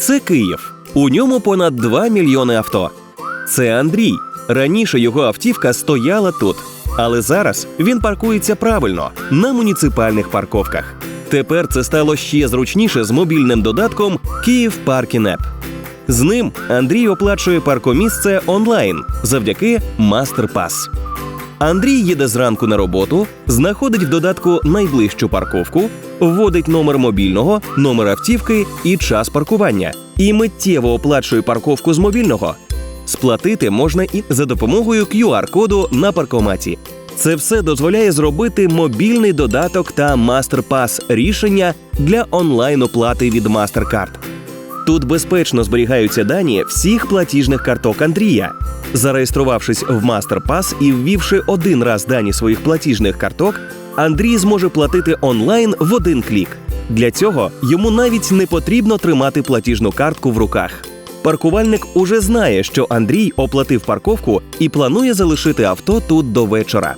Це Київ. У ньому понад 2 мільйони авто. Це Андрій. Раніше його автівка стояла тут, але зараз він паркується правильно на муніципальних парковках. Тепер це стало ще зручніше з мобільним додатком Київ Паркінеп. З ним Андрій оплачує паркомісце онлайн завдяки MasterPass. Андрій їде зранку на роботу, знаходить в додатку найближчу парковку, вводить номер мобільного, номер автівки і час паркування, і миттєво оплачує парковку з мобільного. Сплатити можна і за допомогою QR-коду на паркоматі. Це все дозволяє зробити мобільний додаток та MasterPass рішення для онлайн-оплати від MasterCard. Тут безпечно зберігаються дані всіх платіжних карток Андрія. Зареєструвавшись в MasterPass і ввівши один раз дані своїх платіжних карток, Андрій зможе платити онлайн в один клік. Для цього йому навіть не потрібно тримати платіжну картку в руках. Паркувальник уже знає, що Андрій оплатив парковку і планує залишити авто тут до вечора.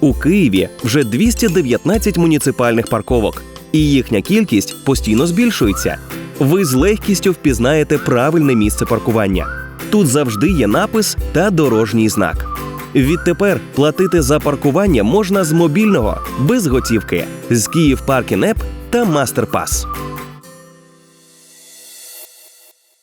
У Києві вже 219 муніципальних парковок, і їхня кількість постійно збільшується. Ви з легкістю впізнаєте правильне місце паркування. Тут завжди є напис та дорожній знак. Відтепер платити за паркування можна з мобільного, без готівки, з Київ Паркінеп та MasterPass.